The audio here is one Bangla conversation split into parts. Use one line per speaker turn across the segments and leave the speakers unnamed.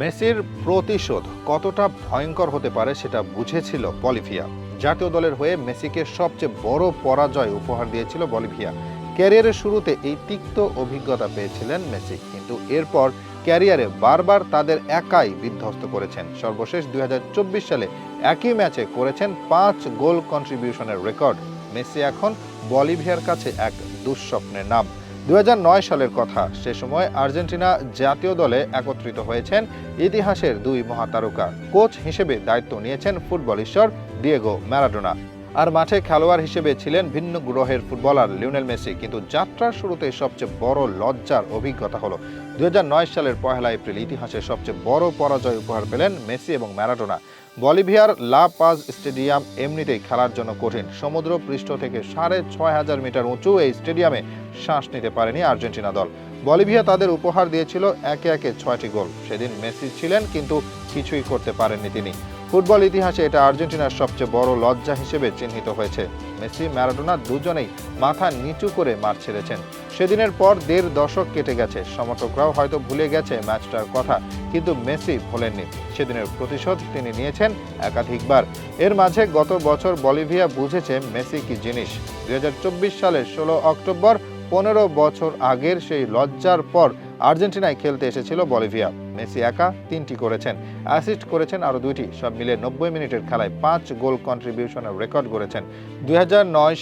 মেসির প্রতিশোধ কতটা ভয়ঙ্কর হতে পারে সেটা বুঝেছিল বলিভিয়া। জাতীয় দলের হয়ে মেসিকে সবচেয়ে বড় পরাজয় উপহার দিয়েছিল বলিভিয়া। ক্যারিয়ারের শুরুতে এই তিক্ত অভিজ্ঞতা পেয়েছিলেন মেসি, কিন্তু এরপর ক্যারিয়ারে বারবার তাদের একাই বিধ্বস্ত করেছেন। সর্বশেষ দুই হাজার চব্বিশ সালে একই ম্যাচে করেছেন পাঁচ গোল কন্ট্রিবিউশনের রেকর্ড। মেসি এখন বলিভিয়ার কাছে এক দুঃস্বপ্নের নাম। দু হাজার নয় সালের কথা। সে সময় আর্জেন্টিনা জাতীয় দলে একত্রিত হয়েছেন ইতিহাসের দুই মহাতারকা। কোচ হিসেবে দায়িত্ব নিয়েছেন ফুটবল ঈশ্বর ডিয়েগো ম্যারাডোনা। আর মাঠে খেলোয়াড় হিসেবে ছিলেন ভিন্ন গ্রহের ফুটবলার লিওনেল মেসি, কিন্তু যাত্রার শুরুতে সবচেয়ে বড় লজ্জার অভিজ্ঞতা হলো। দুই হাজার নয় সালের পহেলা এপ্রিল ইতিহাসে সবচেয়ে বড় পরাজয় উপহার পেলেন মেসি এবং ম্যারাডোনা। বলিভিয়ার লা পাজ স্টেডিয়াম এমনিতেই খেলার জন্য কঠিন। সমুদ্র পৃষ্ঠ থেকে সাড়ে ছয় হাজার মিটার উঁচু এই স্টেডিয়ামে শ্বাস নিতে পারেনি আর্জেন্টিনা দল। বলিভিয়া তাদের উপহার দিয়েছিল একে একে ছয়টি গোল। সেদিন মেসি ছিলেন, কিন্তু কিছুই করতে পারেননি তিনি। ফুটবল ইতিহাসে এটা আর্জেন্টিনার সবচেয়ে বড় লজ্জা হিসেবে চিহ্নিত হয়েছে। মেসি, ম্যারাডোনা দুজনেই মাথা নিচু করে মাঠ ছেড়েছেন। সেদিনের পর দেড় দশক কেটে গেছে। সমর্থকরাও হয়তো ভুলে গেছে ম্যাচটার কথা, কিন্তু মেসি ভোলেননি। সেদিনের প্রতিশোধ তিনি নিয়েছেন একাধিকবার। এর মাঝে গত বছর বলিভিয়া বুঝেছে মেসি কি জিনিস। দু হাজার চব্বিশ সালের ষোলো অক্টোবর, পনেরো বছর আগের সেই লজ্জার পর আর্জেন্টিনায় খেলতে এসেছিল বলিভিয়া। মেসি একা তিনটি করেছেন, অ্যাসিস্ট করেছেন আরও দুইটি। সব মিলে নব্বই মিনিটের খেলায় পাঁচ গোল কন্ট্রিবিউশনের রেকর্ড করেছেন দুই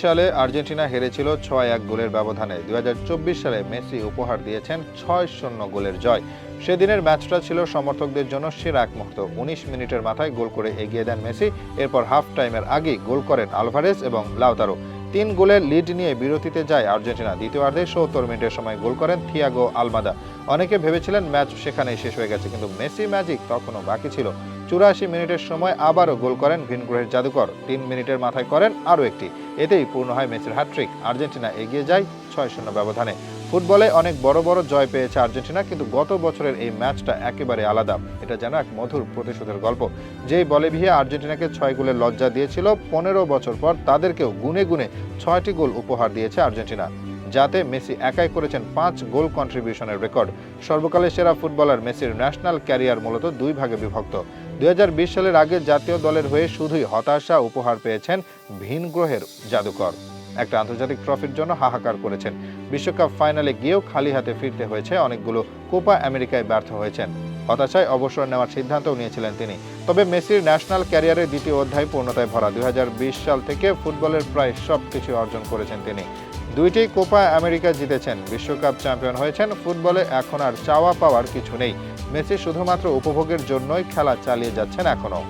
সালে আর্জেন্টিনা হেরেছিল ছয় এক গোলের ব্যবধানে। দুই হাজার চব্বিশ সালে মেসি উপহার দিয়েছেন ছয় শূন্য গোলের জয়। সেদিনের ম্যাচটা ছিল সমর্থকদের জন্য সেরা এক মুহূর্ত। উনিশ মিনিটের মাথায় গোল করে এগিয়ে দেন মেসি। এরপর হাফ টাইমের আগেই গোল করেন আলভারেজ এবং লাউতারো। তিন গোলের লিড নিয়ে বিরতিতে যায় আর্জেন্টিনা। দ্বিতীয়ার্ধে সত্তর মিনিটের সময় গোল করেন থিয়াগো আলমাদা। অনেকে ভেবেছিলেন ম্যাচ সেখানেই শেষ হয়ে গেছে, কিন্তু মেসি ম্যাজিক তখনও বাকি ছিল। চুরাশি মিনিটের সময় আবারও গোল করেন ভিনগ্রহের জাদুকর। তিন মিনিটের মাথায় করেন আরও একটি। এতেই পূর্ণ হয় মেসির হ্যাট্রিক আর্জেন্টিনা এগিয়ে যায় ছয় শূন্য ব্যবধানে। ফুটবলে অনেক বড় বড় জয় পেয়েছে আর্জেন্টিনা, কিন্তু গত বছরের এই ম্যাচটা একেবারে আলাদা। এটা যেন এক মধুর প্রতিশোধের গল্প। যেই বলিভিয়া আর্জেন্টিনাকে ছয় গোলের লজ্জা দিয়েছিল, পনেরো বছর পর তাদেরকেও গুনে গুনে ছয়টি গোল উপহার দিয়েছে আর্জেন্টিনা, যাতে মেসি একাই করেছেন পাঁচ গোল কন্ট্রিবিউশনের রেকর্ড। সর্বকালের সেরা ফুটবলার মেসির ন্যাশনাল ক্যারিয়ার মূলত দুই ভাগে বিভক্ত। দুই হাজার বিশ সালের আগে জাতীয় দলের হয়ে শুধুই হতাশা উপহার পেয়েছেন ভিনগ্রহের জাদুকর। একটা আন্তর্জাতিক ট্রফির জন্য হাহাকার করেছেন। বিশ্বকাপ ফাইনালে গিয়েও খালি হাতে ফিরতে হয়েছে অনেকগুলো কোপা আমেরিকায় ব্যর্থ হয়েছেন। হতাশায় অবসর নেওয়ার সিদ্ধান্তও নিয়েছিলেন তিনি। তবে মেসির ন্যাশনাল ক্যারিয়ারের দ্বিতীয় অধ্যায় পূর্ণতায় ভরা দুই হাজার বিশ সাল থেকে ফুটবলের প্রায় সব কিছু অর্জন করেছেন তিনি। দুইটি কোপা আমেরিকা জিতেছেন। বিশ্বকাপ চ্যাম্পিয়ন হয়েছেন, ফুটবলে এখন আর চাওয়া পাওয়ার কিছু নেই। মেসি শুধুমাত্র উপভোগের জন্যই খেলা চালিয়ে যাচ্ছেন এখনও।